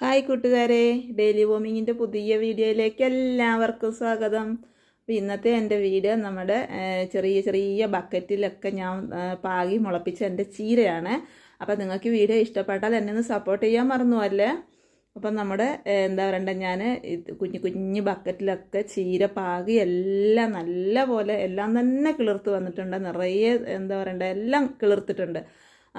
Hi കൂട്ടുകാരെ daily വോമിങ്ങിന്റെ പുതിയ വീഡിയോയിലേക്ക് എല്ലാവർക്കും സ്വാഗതം. അപ്പോൾ ഇന്നത്തെ എന്റെ വീഡിയോ നമ്മുടെ ചെറിയ ചെറിയ ബക്കറ്റിലൊക്കെ ഞാൻ പാകി മുളപ്പിച്ച എന്റെ ചീരയാണ്. അപ്പോൾ നിങ്ങൾക്ക് വീഡിയോ ഇഷ്ടപ്പെട്ടാൽ എന്നെ ഒന്ന് സപ്പോർട്ട് ചെയ്യാൻ മറന്നു അല്ലേ? അപ്പം നമ്മുടെ എന്താ പറയണ്ട ഞാൻ കുഞ്ഞു കുഞ്ഞു ബക്കറ്റിലൊക്കെ ചീര പാകി എല്ലാം നല്ല പോലെ എല്ലാം തന്നെ കിളിർത്ത് വന്നിട്ടുണ്ട്. നിറയെ എന്താ പറയണ്ട എല്ലാം കിളിർത്തിട്ടുണ്ട്.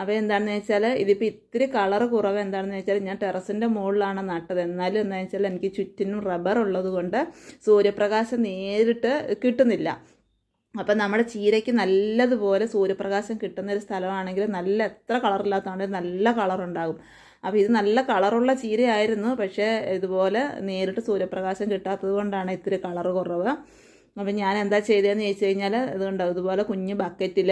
അപ്പോൾ എന്താണെന്ന് വെച്ചാൽ ഇതിപ്പോൾ ഇത്തിരി കളർ കുറവ് എന്താണെന്ന് വെച്ചാൽ ഞാൻ ടെറസിന്റെ മുകളിലാണ് നട്ടത്. എന്നാലും എന്താണെന്ന് വെച്ചാൽ എനിക്ക് ചുറ്റിനും റബ്ബർ ഉള്ളത് കൊണ്ട് സൂര്യപ്രകാശം നേരിട്ട് കിട്ടുന്നില്ല. അപ്പം നമ്മുടെ ചീരയ്ക്ക് നല്ലതുപോലെ സൂര്യപ്രകാശം കിട്ടുന്ന ഒരു സ്ഥലമാണെങ്കിൽ നല്ല എത്ര കളറില്ലാത്തതാണെങ്കിൽ നല്ല കളറുണ്ടാകും അപ്പോൾ ഇത് നല്ല കളറുള്ള ചീരയായിരുന്നു. പക്ഷേ ഇതുപോലെ നേരിട്ട് സൂര്യപ്രകാശം കിട്ടാത്തത് കൊണ്ടാണ് ഇത്തിരി കളർ കുറവ്. അപ്പം ഞാൻ എന്താ ചെയ്തതെന്ന് ചോദിച്ചു കഴിഞ്ഞാൽ ഇതുകൊണ്ട് ഇതുപോലെ കുഞ്ഞ് ബക്കറ്റിൽ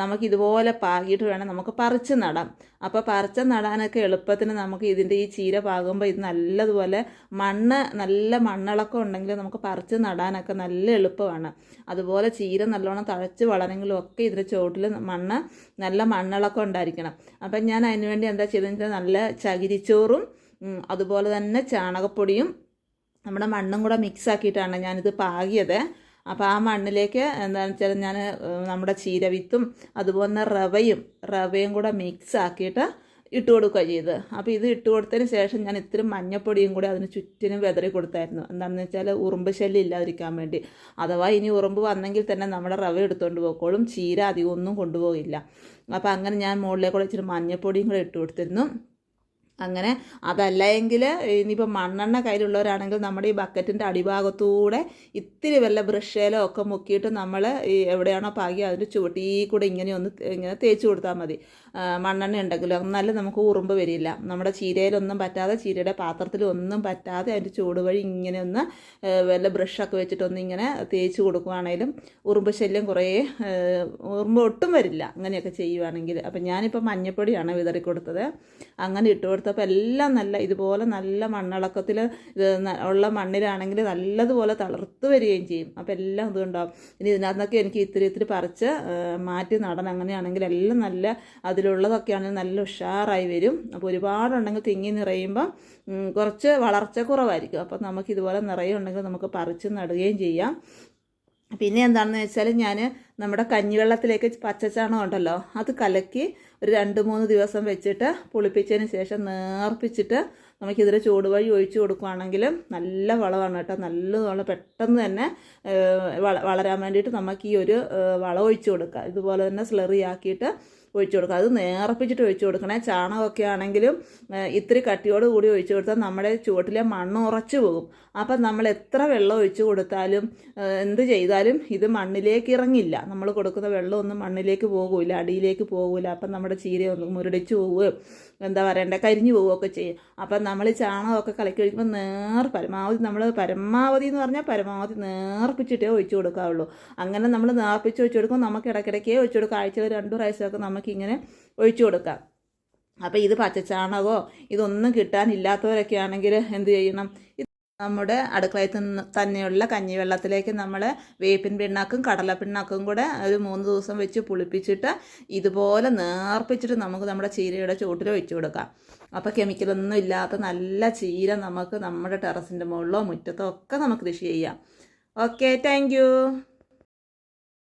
നമുക്ക് ഇതുപോലെ പാകിയിട്ട് വേണം നമുക്ക് പറിച്ച് നടാം. അപ്പോൾ പറിച്ച് നടാനൊക്കെ എളുപ്പത്തിന് നമുക്ക് ഇതിന്റെ ഈ ചീര പാകുമ്പോൾ ഇത് നല്ലതുപോലെ മണ്ണ് നല്ല മണ്ണിളക്കം ഉണ്ടെങ്കിൽ നമുക്ക് പറിച്ച് നടാനൊക്കെ നല്ല എളുപ്പമാണ്. അതുപോലെ ചീര നല്ലോണം തഴച്ച് വളരെങ്കിലും ഒക്കെ ഇതിന്റെ ചുവട്ടിൽ മണ്ണ് നല്ല മണ്ണിളക്കം ഉണ്ടായിരിക്കണം. അപ്പം ഞാൻ അതിനുവേണ്ടി എന്താ ചെയ്തതെന്ന് വെച്ചാൽ നല്ല ചകിരിച്ചോറും അതുപോലെ തന്നെ ചാണകപ്പൊടിയും നമ്മുടെ മണ്ണും കൂടെ മിക്സ് ആക്കിയിട്ടാണ് ഞാനിത് പാകിയത്. അപ്പോൾ ആ മണ്ണിലേക്ക് എന്താണെന്ന് വെച്ചാൽ ഞാൻ നമ്മുടെ ചീരവിത്തും അതുപോലെ തന്നെ റവയും റവയും കൂടെ മിക്സ് ആക്കിയിട്ട് ഇട്ട് കൊടുക്കുക ചെയ്ത് അപ്പോൾ ഇത് ഇട്ട് കൊടുത്തതിന് ശേഷം ഞാൻ ഇത്തിരി മഞ്ഞപ്പൊടിയും കൂടി അതിന് ചുറ്റിനും വെതറി കൊടുത്തായിരുന്നു. എന്താണെന്ന് വെച്ചാൽ ഉറുമ്പ് ശല്യം ഇല്ലാതിരിക്കാൻ വേണ്ടി. അഥവാ ഇനി ഉറുമ്പ് വന്നെങ്കിൽ തന്നെ നമ്മുടെ റവ എടുത്തുകൊണ്ട് പോയിക്കോളും. ചീര അധികം ഒന്നും കൊണ്ടുപോകില്ല. അപ്പോൾ അങ്ങനെ ഞാൻ മുകളിലേക്കൂടെ ഇച്ചിരി മഞ്ഞപ്പൊടിയും കൂടെ ഇട്ട് കൊടുത്തിരുന്നു. അങ്ങനെ അതല്ല എങ്കിൽ ഇനിയിപ്പോൾ മണ്ണെണ്ണ കയ്യിലുള്ളവരാണെങ്കിൽ നമ്മുടെ ഈ ബക്കറ്റിന്റെ അടിഭാഗത്തൂടെ ഇത്തിരി വല്ല ബ്രഷേലോ ഒക്കെ മുക്കിയിട്ട് നമ്മൾ ഈ എവിടെയാണോ പാകി അതിന്റെ ചുവട്ടി കൂടെ ഇങ്ങനെ ഒന്ന് ഇങ്ങനെ തേച്ച് കൊടുത്താൽ മതി. മണ്ണെണ്ണ ഉണ്ടെങ്കിലും? എന്നാലും നമുക്ക് ഉറുമ്പ് വരില്ല. നമ്മുടെ ചീരയിലൊന്നും പറ്റാതെ ചീരയുടെ പാത്രത്തിലൊന്നും പറ്റാതെ അതിന്റെ ചൂട് വഴി ഇങ്ങനെ ഒന്ന് വല്ല ബ്രഷൊക്കെ വെച്ചിട്ടൊന്ന് ഇങ്ങനെ തേച്ച് കൊടുക്കുവാണേലും ഉറുമ്പ് ശല്യം കുറേ ഉറുമ്പ് ഒട്ടും വരില്ല. അങ്ങനെയൊക്കെ ചെയ്യുവാണെങ്കിൽ. അപ്പം ഞാനിപ്പോൾ മഞ്ഞപ്പൊടിയാണ് വിതറി കൊടുത്തത് അങ്ങനെ ഇട്ട് കൊടുത്തപ്പോൾ എല്ലാം നല്ല ഇതുപോലെ നല്ല മണ്ണിളക്കത്തിൽ ഉള്ള മണ്ണിലാണെങ്കിൽ നല്ലതുപോലെ തളർത്ത് വരികയും ചെയ്യും. അപ്പോൾ എല്ലാം ഇതുണ്ടാവും. ഇനി ഇതിനകത്തൊക്കെ എനിക്ക് ഇത്തിരി ഇത്തിരി പറിച്ച് മാറ്റി നടണം. അങ്ങനെയാണെങ്കിൽ എല്ലാം നല്ല അതിലുള്ളതൊക്കെ ആണെങ്കിൽ നല്ല ഉഷാറായി വരും. അപ്പോൾ ഒരുപാടുണ്ടെങ്കിൽ തിങ്ങി നിറയുമ്പം കുറച്ച് വളർച്ച കുറവായിരിക്കും അപ്പം നമുക്ക് ഇതുപോലെ നിറയുണ്ടെങ്കിൽ നമുക്ക് പറിച്ച് നടുകയും ചെയ്യാം. പിന്നെ എന്താണെന്ന് വെച്ചാൽ ഞാൻ നമ്മുടെ കഞ്ഞിവെള്ളത്തിലേക്ക് പച്ചച്ചാണകം ഉണ്ടല്ലോ അത് കലക്കി ഒരു രണ്ട് മൂന്ന് ദിവസം വെച്ചിട്ട് പുളിപ്പിച്ചതിന് ശേഷം നേർപ്പിച്ചിട്ട് നമുക്കിതിൽ ചൂട് വഴി ഒഴിച്ചു കൊടുക്കുകയാണെങ്കിൽ നല്ല വളമാണ് കേട്ടോ. നല്ല വളം പെട്ടെന്ന് തന്നെ വള- വളരാൻ വേണ്ടിയിട്ട് നമുക്ക് ഈ ഒരു വളം ഒഴിച്ചു കൊടുക്കുക. ഇതുപോലെ തന്നെ സ്ലറി ആക്കിയിട്ട് ഒഴിച്ചു കൊടുക്കുക അത് നേർപ്പിച്ചിട്ട് ഒഴിച്ചു കൊടുക്കണേ. ചാണകമൊക്കെ ആണെങ്കിലും ഇത്തിരി കട്ടിയോട് കൂടി ഒഴിച്ചു കൊടുത്താൽ നമ്മുടെ ചുവട്ടിലെ മണ്ണ് ഉറച്ചു പോകും. അപ്പം നമ്മൾ എത്ര വെള്ളം ഒഴിച്ചു കൊടുത്താലും എന്ത് ചെയ്താലും ഇത് മണ്ണിലേക്ക് ഇറങ്ങില്ല. നമ്മൾ കൊടുക്കുന്ന വെള്ളമൊന്നും മണ്ണിലേക്ക് പോകില്ല അടിയിലേക്ക് പോകില്ല അപ്പം നമ്മുടെ ചീരയൊന്നും മുരടിച്ചു പോവുകയും എന്താ പറയണ്ടേ കരിഞ്ഞു പോവുകയൊക്കെ ചെയ്യും. അപ്പം നമ്മൾ ചാണകമൊക്കെ കലക്കി ഒഴിക്കുമ്പോൾ നേർ പരമാവധി നമ്മൾ പരമാവധി എന്ന് പറഞ്ഞാൽ പരമാവധി നേർപ്പിച്ചിട്ടേ ഒഴിച്ചു കൊടുക്കാവുള്ളൂ. അങ്ങനെ നമ്മൾ നേർപ്പിച്ച് ഒഴിച്ചു കൊടുക്കുമ്പോൾ നമുക്ക് ഇടയ്ക്കിടയ്ക്കേ ഒഴിച്ചു കൊടുക്കുക ആഴ്ചയിൽ രണ്ടു പ്രാവശ്യമൊക്കെ നമുക്കിങ്ങനെ ഒഴിച്ചു കൊടുക്കാം. അപ്പോൾ ഇത് പച്ചച്ചാണകമോ ഇതൊന്നും കിട്ടാനില്ലാത്തവരൊക്കെ ആണെങ്കിൽ എന്ത് ചെയ്യണം? നമ്മുടെ അടുക്കളയിൽ തന്നെയുള്ള കഞ്ഞിവെള്ളത്തിലേക്ക് നമ്മൾ വേപ്പിൻ പിണ്ണാക്കും കടല പിണ്ണാക്കും കൂടെ ഒരു മൂന്ന് ദിവസം വെച്ച് പുളിപ്പിച്ചിട്ട് ഇതുപോലെ നേർപ്പിച്ചിട്ട് നമുക്ക് നമ്മുടെ ചീരയുടെ ചുവട്ടിൽ ഒഴിച്ചു കൊടുക്കാം. അപ്പോൾ കെമിക്കലൊന്നും ഇല്ലാത്ത നല്ല ചീര നമുക്ക് നമ്മുടെ ടെറസിന്റെ മുകളിലോ മുറ്റത്തോ ഒക്കെ നമുക്ക് കൃഷി ചെയ്യാം. Okay thank